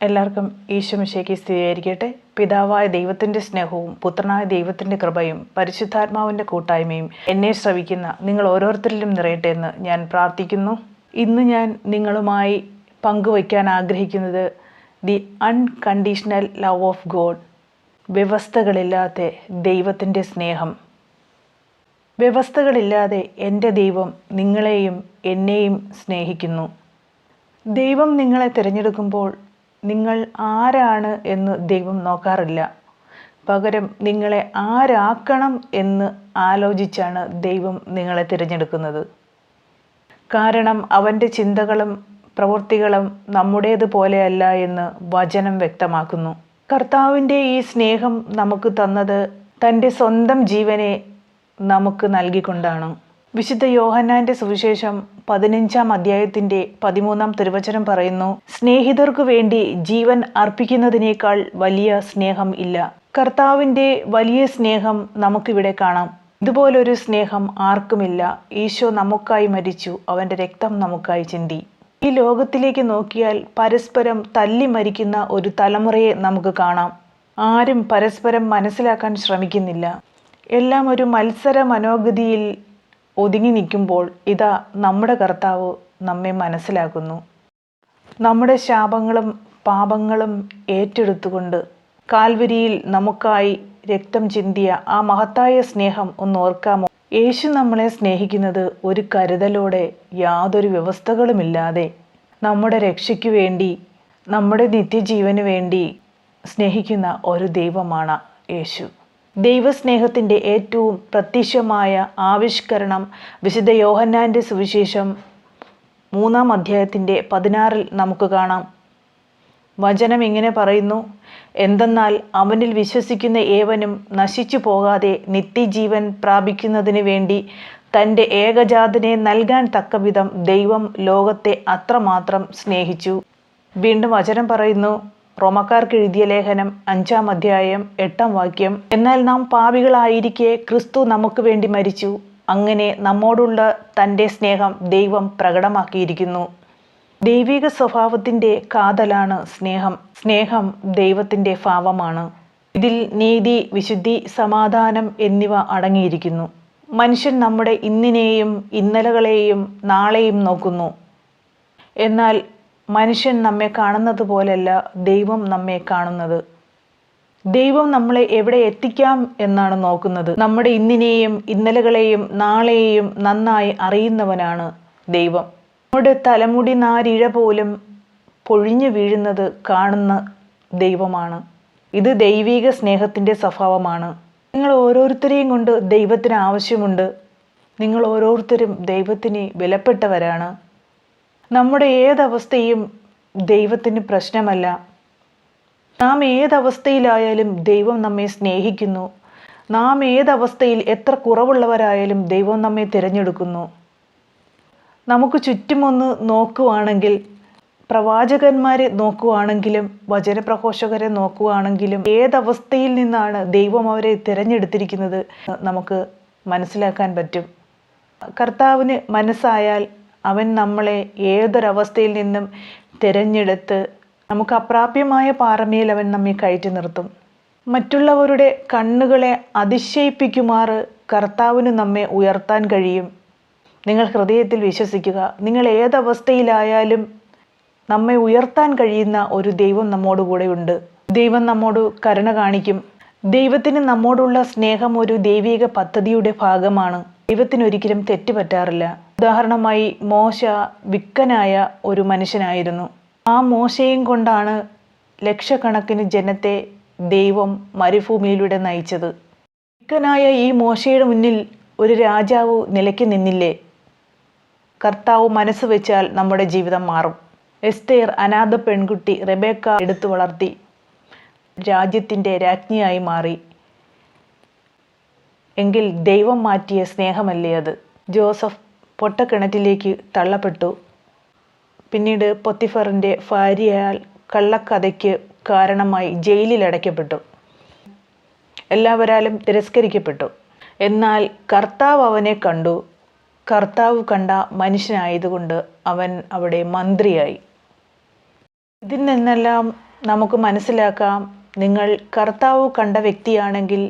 എല്ലാവർക്കും ഈശ്വമിശേക്ക് സ്ഥിരീകരിക്കട്ടെ പിതാവായ ദൈവത്തിന്റെ സ്നേഹവും പുത്രനായ ദൈവത്തിന്റെ കൃപയും പരിശുദ്ധാത്മാവിന്റെ കൂട്ടായ്മയും എന്നെ ശ്രവിക്കുന്ന നിങ്ങൾ ഓരോരുത്തരിലും നിറയട്ടെ എന്ന് ഞാൻ പ്രാർത്ഥിക്കുന്നു. ഇന്ന് ഞാൻ നിങ്ങളുമായി പങ്കുവയ്ക്കാൻ ആഗ്രഹിക്കുന്നത് the unconditional love of God വ്യവസ്ഥകളില്ലാത്ത ദൈവത്തിന്റെ സ്നേഹം. വ്യവസ്ഥകളില്ലാതെ എന്റെ ദൈവം നിങ്ങളെയും എന്നെയും സ്നേഹിക്കുന്നു. ദൈവം നിങ്ങളെ തിരഞ്ഞെടുക്കുമ്പോൾ നിങ്ങൾ ആരാണ് എന്ന് ദൈവം നോക്കാറില്ല. പകരം നിങ്ങളെ ആരാക്കണം എന്ന് ആലോചിച്ചാണ് ദൈവം നിങ്ങളെ തിരഞ്ഞെടുക്കുന്നത്. കാരണം അവന്റെ ചിന്തകളും പ്രവൃത്തികളും നമ്മുടേത് പോലെയല്ല എന്ന് വചനം വ്യക്തമാക്കുന്നു. കർത്താവിന്റെ ഈ സ്നേഹം നമുക്ക് തന്നത് തന്റെ സ്വന്തം ജീവനെ നമുക്ക് നൽകിക്കൊണ്ടാണ്. വിശുദ്ധ യോഹന്നാന്റെ സുവിശേഷം പതിനഞ്ചാം അധ്യായത്തിന്റെ പതിമൂന്നാം തിരുവചനം പറയുന്നു സ്നേഹിതർക്കു വേണ്ടി ജീവൻ അർപ്പിക്കുന്നതിനേക്കാൾ വലിയ സ്നേഹം ഇല്ല. കർത്താവിന്റെ വലിയ സ്നേഹം നമുക്കിവിടെ കാണാം. ഇതുപോലൊരു സ്നേഹം ആർക്കുമില്ല. ഈശോ നമുക്കായി മരിച്ചു. അവന്റെ രക്തം നമുക്കായി ചിന്തി. ഈ ലോകത്തിലേക്ക് നോക്കിയാൽ പരസ്പരം തല്ലി മരിക്കുന്ന ഒരു തലമുറയെ നമുക്ക് കാണാം. ആരും പരസ്പരം മനസ്സിലാക്കാൻ ശ്രമിക്കുന്നില്ല. എല്ലാം ഒരു മത്സര മനോഗതിയിൽ ഒതുങ്ങി നിൽക്കുമ്പോൾ ഇതാ നമ്മുടെ കർത്താവ് നമ്മെ മനസ്സിലാക്കുന്നു. നമ്മുടെ ശാപങ്ങളും പാപങ്ങളും ഏറ്റെടുത്തുകൊണ്ട് കാൽവരിയിൽ നമുക്കായി രക്തം ചിന്തിയ ആ മഹത്തായ സ്നേഹം ഒന്ന് ഓർക്കാമോ? യേശു നമ്മളെ സ്നേഹിക്കുന്നത് ഒരു കരുതലോടെ യാതൊരു വ്യവസ്ഥകളുമില്ലാതെ നമ്മുടെ രക്ഷയ്ക്ക് വേണ്ടി നമ്മുടെ നിത്യജീവന് വേണ്ടി സ്നേഹിക്കുന്ന ഒരു ദൈവമാണ് യേശു. ദൈവസ്നേഹത്തിന്റെ ഏറ്റവും പ്രത്യക്ഷമായ ആവിഷ്കരണം വിശുദ്ധ യോഹന്നാന്റെ സുവിശേഷം മൂന്നാം അധ്യായത്തിന്റെ പതിനാറിൽ നമുക്ക് കാണാം. വചനം ഇങ്ങനെ പറയുന്നു എന്തെന്നാൽ അവനിൽ വിശ്വസിക്കുന്ന ഏവനും നശിച്ചു പോകാതെ നിത്യജീവൻ പ്രാപിക്കുന്നതിന് വേണ്ടി തന്റെ ഏകജാതനെ നൽകാൻ തക്കവിധം ദൈവം ലോകത്തെ അത്രമാത്രം സ്നേഹിച്ചു. വീണ്ടും വചനം പറയുന്നു റോമക്കാർക്ക് എഴുതിയ ലേഖനം അഞ്ചാം അധ്യായം എട്ടാം വാക്യം എന്നാൽ നാം പാപികളായിരിക്കെ ക്രിസ്തു നമുക്ക് വേണ്ടി മരിച്ചു. അങ്ങനെ നമ്മോടുള്ള തന്റെ സ്നേഹം ദൈവം പ്രകടമാക്കിയിരിക്കുന്നു. ദൈവിക സ്വഭാവത്തിന്റെ കാതലാണ് സ്നേഹം. സ്നേഹം ദൈവത്തിന്റെ ഭാവമാണ്. ഇതിൽ നീതി വിശുദ്ധി സമാധാനം എന്നിവ അടങ്ങിയിരിക്കുന്നു. മനുഷ്യൻ നമ്മുടെ ഇന്നിനെയും ഇന്നലകളെയും നാളെയും നോക്കുന്നു. എന്നാൽ മനുഷ്യൻ നമ്മെ കാണുന്നത് പോലെയല്ല ദൈവം നമ്മെ കാണുന്നത്. ദൈവം നമ്മളെ എവിടെ എത്തിക്കാം എന്നാണ് നോക്കുന്നത്. നമ്മുടെ ഇന്നിനെയും ഇന്നലകളെയും നാളെയും നന്നായി അറിയുന്നവനാണ് ദൈവം. നമ്മുടെ തലമുടി നാരിഴ പോലും പൊഴിഞ്ഞു വീഴുന്നത് കാണുന്ന ദൈവമാണ്. ഇത് ദൈവിക സ്നേഹത്തിന്റെ സ്വഭാവമാണ്. നിങ്ങൾ ഓരോരുത്തരെയും കൊണ്ട് ദൈവത്തിന് ആവശ്യമുണ്ട്. നിങ്ങൾ ഓരോരുത്തരും ദൈവത്തിന് വിലപ്പെട്ടവരാണ്. നമ്മുടെ ഏതവസ്ഥയും ദൈവത്തിന് പ്രശ്നമല്ല. നാം ഏതവസ്ഥയിലായാലും ദൈവം നമ്മെ സ്നേഹിക്കുന്നു. നാം ഏതവസ്ഥയിൽ എത്ര കുറവുള്ളവരായാലും ദൈവം നമ്മെ തിരഞ്ഞെടുക്കുന്നു. നമുക്ക് ചുറ്റുമൊന്ന് നോക്കുവാണെങ്കിൽ പ്രവാചകന്മാരെ നോക്കുവാണെങ്കിലും വചനപ്രഘോഷകരെ നോക്കുവാണെങ്കിലും ഏതവസ്ഥയിൽ നിന്നാണ് ദൈവം അവരെ തിരഞ്ഞെടുത്തിരിക്കുന്നത് നമുക്ക് മനസ്സിലാക്കാൻ പറ്റും. കർത്താവിന് മനസ്സായാൽ അവൻ നമ്മളെ ഏതൊരവസ്ഥയിൽ നിന്നും തിരഞ്ഞെടുത്ത് നമുക്ക് അപ്രാപ്യമായ പാറമേൽ അവൻ നമ്മെ കയറ്റി നിർത്തും. മറ്റുള്ളവരുടെ കണ്ണുകളെ അതിശയിപ്പിക്കുമാറ് കർത്താവിന് നമ്മെ ഉയർത്താൻ കഴിയും. നിങ്ങൾ ഹൃദയത്തിൽ വിശ്വസിക്കുക നിങ്ങൾ ഏതവസ്ഥയിലായാലും നമ്മെ ഉയർത്താൻ കഴിയുന്ന ഒരു ദൈവം നമ്മോട് കൂടെയുണ്ട്. ദൈവം നമ്മോട് കരുണ കാണിക്കും. ദൈവത്തിന് നമ്മോടുള്ള സ്നേഹം ഒരു ദൈവിക പദ്ധതിയുടെ ഭാഗമാണ്. ദൈവത്തിന് ഒരിക്കലും തെറ്റ് പറ്റാറില്ല ഉദാഹരണമായി മോശ വിക്കനായ ഒരു മനുഷ്യനായിരുന്നു. ആ മോശയും കൊണ്ടാണ് ലക്ഷക്കണക്കിന് ജനത്തെ ദൈവം മരുഭൂമിയിലൂടെ നയിച്ചത്. വിക്കനായ ഈ മോശയുടെ മുന്നിൽ ഒരു രാജാവ് നിലയ്ക്ക് നിന്നില്ലേ? കർത്താവ് മനസ്സ് വെച്ചാൽ നമ്മുടെ ജീവിതം മാറും. എസ്തേർ അനാഥ പെൺകുട്ടി റെബേക്ക എടുത്തു വളർത്തി രാജ്യത്തിന്റെ രാജ്ഞിയായി മാറി. എങ്കിൽ ദൈവം മാറ്റിയ സ്നേഹമല്ലേ അത്? ജോസഫ് പൊട്ടക്കിണറ്റിലേക്ക് തള്ളപ്പെട്ടു. പിന്നീട് പൊത്തിഫറിന്റെ ഭാര്യയാൽ കള്ളക്കഥയ്ക്ക് കാരണമായി ജയിലിൽ അടയ്ക്കപ്പെട്ടു. എല്ലാവരാലും തിരസ്കരിക്കപ്പെട്ടു. എന്നാൽ കർത്താവ് അവനെ കണ്ടു. കർത്താവ് കണ്ട മനുഷ്യനായതുകൊണ്ട് അവൻ അവിടെ മന്ത്രിയായി. ഇതിൽ നിന്നെല്ലാം നമുക്ക് മനസ്സിലാക്കാം നിങ്ങൾ കർത്താവ് കണ്ട വ്യക്തിയാണെങ്കിൽ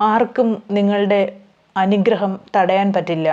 ആർക്കും നിങ്ങളുടെ അനുഗ്രഹം തടയാൻ പറ്റില്ല.